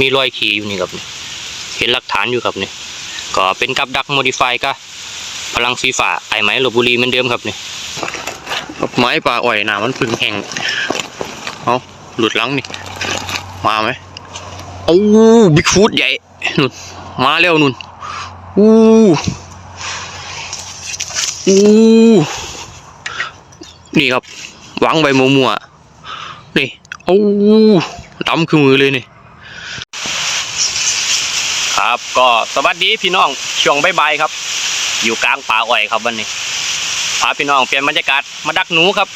มีรอยขีอยู่นี่ครับนี่เห็นหลักฐานอยู่ครับนี่ก็เป็นกับดักโมดิฟายก็พลังฟีฟ่าไอไหมลบบุรีเหมือนเดิมครับนี่กับไม้ปลาอ่อยหนามันพึ่งแห้งเอาหลุดลังนี่มาไหมโอ้บิ๊กฟูดใหญ่นุ่นมาแล้วนุ่นอู้อู้นี่ครับวางใบมัวๆนี่โอ้ดำคือมือเลยนี่ ครับ ก็สวัสดีพี่น้องช่วงบ่ายๆครับ อยู่กลางป่าอ้อยครับวันนี้พาพี่น้องเปลี่ยนบรรยากาศมาดักหนูครับ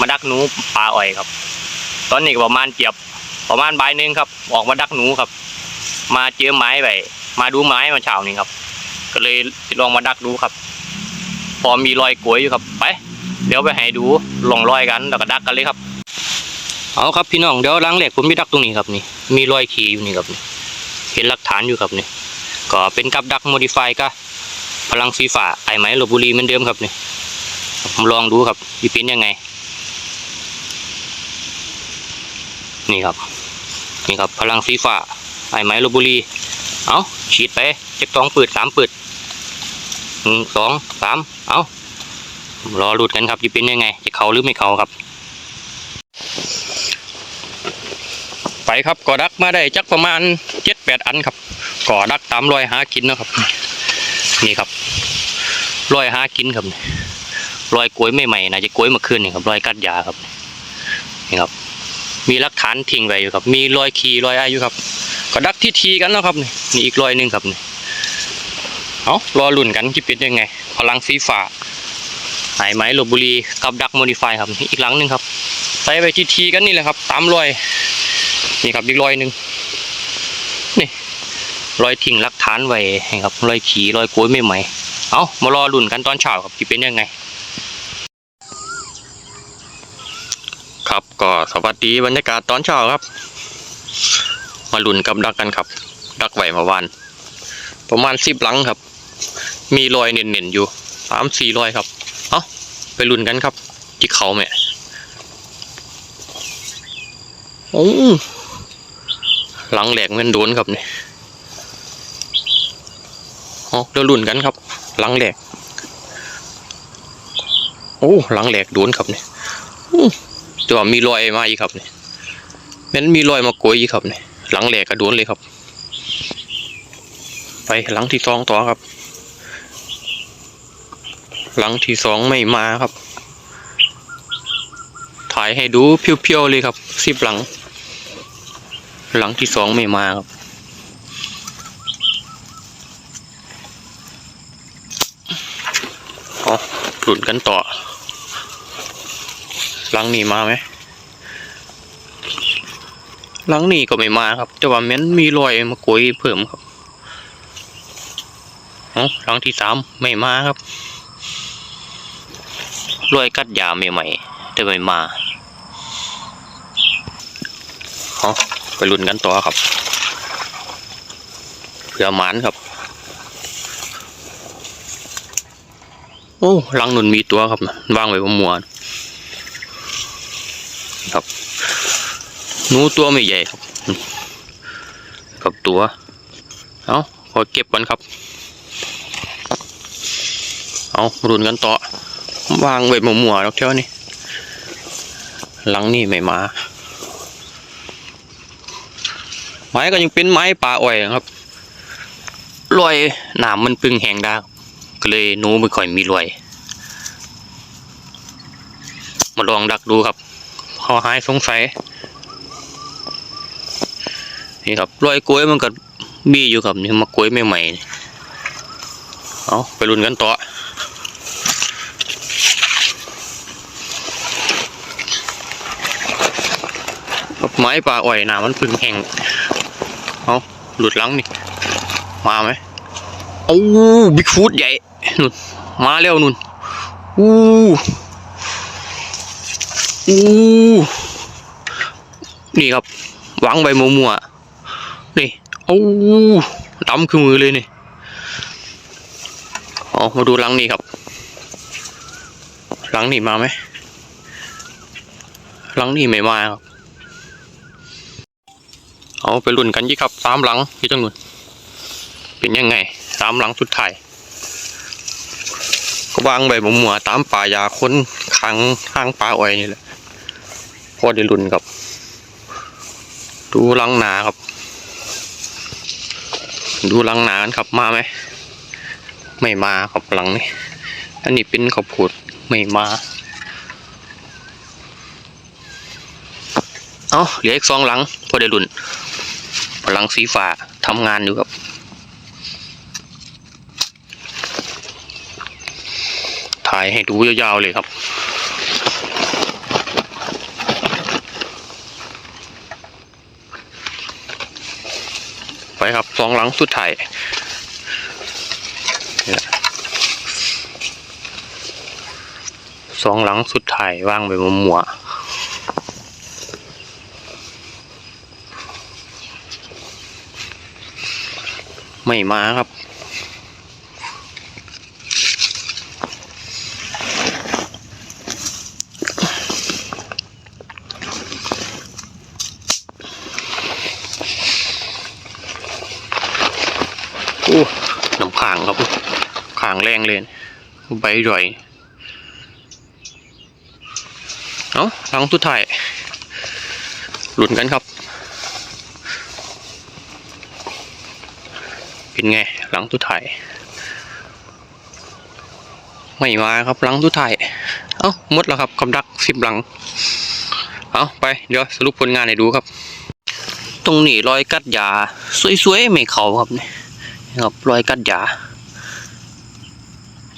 มาดักหนูป่าอ้อยครับ ตอนนี้ประมาณเกียบประมาณบ่ายหนึ่งครับ ออกมาดักหนูครับ มาเจอไม้ไปมาดูไม้มาเช้านี้ครับ ก็เลยลองมาดักดูครับ พอมีรอยกลวยอยู่ครับไปเดี๋ยวไปให้ดูลองรอยกันแล้วก็ดักกันเลยครับ เอาครับพี่น้องเดี๋ยวล้างเหล็กผมไปดักตรงนี้ครับนี่มีรอยขีอยู่นี่ครับนี่ เห็นหลักฐานอยู่ครับนี่ก็เป็นกับดักโมดิฟายก็พลังฟีฟ่าไอไหมลบบุรีเหมือนเดิมครับนี่ผมลองดูครับจะเป็นยังไง นี่ครับ นี่ครับพลังฟีฟ่าไอไหมลบบุรี เอาฉีดไปเจ็กสองปืดสามปืดหนึ่งสองสามเอารอหลุดกันครับจะเป็นยังไง จะเขาหรือไม่เขาครับ ไปครับก่อดักมาได้จักประมาณเจ็ดแปดอันครับก่อดักตามรอยหากินนะครับ นี่ครับรอยหากินครับรอยกล้วยใหม่ๆนะจะกล้วยมาคืนนี่ครับรอยกัดยาครับนี่ครับ มีหลักฐานทิ้งไว้อยู่ครับ มีรอยขีรอยอายุครับก็ดักที่ทีกันเนาะครับนี่อีกรอยหนึ่งครับนี่เอารอลุ่นกันจะเป็นยังไงพลังฟีฟ่าหายไหมลบบุรีกับดักโมดิฟายครับนี่อีกหลังหนึ่งครับใส่ไปที่ทีกันนี่แหละครับตามรอย นี่ครับอีกรอยหนึ่งนี่รอยทิ้งลักฐานไว้ครับรอยขี่รอยโกยไม่ไหมเอามารอลุ่นกันตอนเช้าครับจะเป็นยังไง ครับก็สวัสดีบรรยากาศตอนเช้าครับ มาลุ่นกับดักกันครับ ดักไหวเมาวันประมาณสิบหลังครับ มีรอยเน่นๆอยู่สามสี่รอยครับ เอาไปลุ่นกันครับจิกเขาแม่โอ้ หลังแหลกเงินโดนครับเนี่ยอ๋อเดี๋ยวลุ่นกันครับ หลังแหลก โอ้หลังแหลกโดนครับเนี่ยต่ว่ามีรอยมาอีกครับเนี่ยแมันมีรอยมาโกยอีกครับเนี่ยหลังแหลกก็โดนเลยครับ ไปหลังที่สองต่อครับ หลังที่สองไม่มาครับ ถ่ายให้ดูเพียวๆเลยครับสิบหลัง หลังที่สองไม่มาครับเอาหลุนกันต่อ หลังนี้มาไหมหลังนี้ก็ไม่มาครับ แต่ว่ามันมีรอยมาโกยเพิ่มครับเอาหลังที่สามไม่มาครับรอยกัดยาใหม่ๆแต่ไม่มาเอา ไปลุ้นกันต่อครับเผื่อหมานครับ โอ้ลังนุนมีตัวครับวางไว้บนมัวครับหนูตัวไม่ใหญ่ครับ กับตัว เอาขอเก็บกันครับ เอารุนกันต่อ วางไว้บนมัวแล้วเท่านี้หลังนี่ไม่มา ไม้ก็ยังเป็นไม้ป่าอ้อยครับรอยหนามมันพึ่งแหงด้ครับก็เลยหนูไม่ค่อยมีรอยมาลองดักดูครับพอหายสงสัยนี่ครับรอยกล้วยมันก็มีอยู่ครับนี่มากล้วยใหม่ๆเอาไปลุ้นกันต่อครับไม้ป่าอ้อยหนามันพึ่งแห้ง เอาหลุดลังนี่ มาไหมโอ้บิ๊กฟูดใหญ่นุ่นมาแล้วนุ่นอู้อู้นี่ครับวางใบมัวๆนี่โอ้ดำคือมือเลยนี่เอามาดูลังนี่ครับลังนี่มาไหมลังนี่ไม่มาครับ เอาไปรุ่นกันยี่ครับสามหลังที่จังหนุนเป็นยังไงสามหลังสุดท้ายก็วางใบหมัวๆตามป่ายาค้นขังข้างป่าอ้อยนี่แหละพอได้รุ่นครับ ดูหลังหนาครับ ดูหลังหนากันครับมาไหมไม่มาครับหลังนี้อันนี้เป็นข้าวโพดไม่มาเอาเหลืออีกสองหลังพอได้รุ่น หลังสีฟ้าทำงานอยู่ครับ ถ่ายให้ดูยาวๆเลยครับไปครับสองหลังสุดท้ายสองหลังสุดท้ายว่างไปมัวๆ ไม่มาครับ โอ้น้ำขางครับขางแรงเลย ใบใหญ่เอาหลังสุดท้ายหลุนกันครับ เป็นไง หลังสุดท้ายไม่มาครับหลังสุดท้ายเอ้าหมดแล้วครับคำดักสิบหลัง เอาไปเดี๋ยวสรุปผลงานให้ดูครับ ตรงนี้รอยกัดยา สวยๆไม่เขาครับนี่ครับรอยกัดยา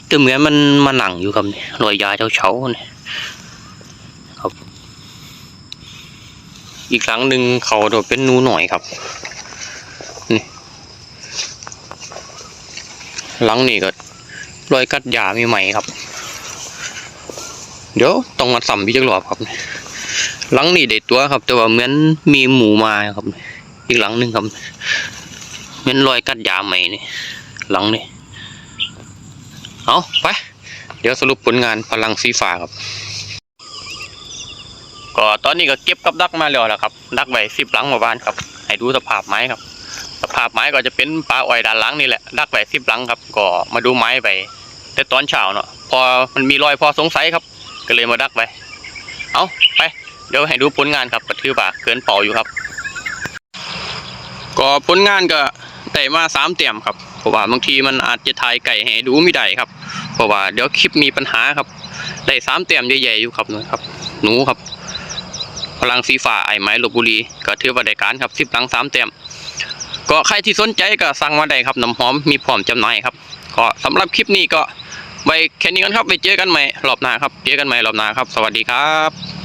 แต่เหมือนมันมาหนังอยู่ครับนี่รอยยาเช้าๆนี่ครับ อีกครั้งหนึ่งเขาโดดเป็นนูหน่อยครับ หลังนี่ก็รอยกัดยาใหม่ครับ เดี๋ยวต้องมาสัมพี่จักรอบครับ หลังนี่เด็ดตัวครับ แต่ว่าเหมือนมีหมูมาครับ อีกหลังหนึ่งครับเป็นรอยกัดยาใหม่นี่หลังนี่เอาไปเดี๋ยวสรุปผลงานพลังสีฟ้าครับ ก็ตอนนี้ก็เก็บกับดักมาแล้วนะครับ ดักไว้สิบหลังหมู่บ้านครับ ให้ดูสภาพไม้ครับ สภาพไม้ก็จะเป็นปลาอ้อยด้านหลังนี่แหละดักไว้สิบหลังครับ ก็มาดูไม้ไปแต่ตอนเช้าเนาะพอมันมีรอยพอสงสัยครับ ก็เลยมาดักไว้เอาไป เดี๋ยวให้ดูผลงานครับก็ถือว่าเกินเป่าอยู่ครับ ก็ผลงานก็ได้มาสามเต็มครับเพราะว่าบางทีมันอาจจะถ่ายไก่ให้ดูไม่ได้ครับ เพราะว่าเดี๋ยวคลิปมีปัญหาครับได้สามเต็มใหญ่ๆอยู่ครับนะครับ หนูครับพลังสีฟ้าไอ้ไม้ลบบุรีก็ถือว่าได้การครับสิบหลังสามเต็ม ก็ใครที่สนใจก็สั่งมาได้ครับน้ำหอมมีพร้อมจำหน่ายครับก็สำหรับคลิปนี้ก็ไว้แค่นี้กันครับไปเจอกันใหม่รอบหน้าครับเจอกันใหม่รอบหน้าครับ สวัสดีครับ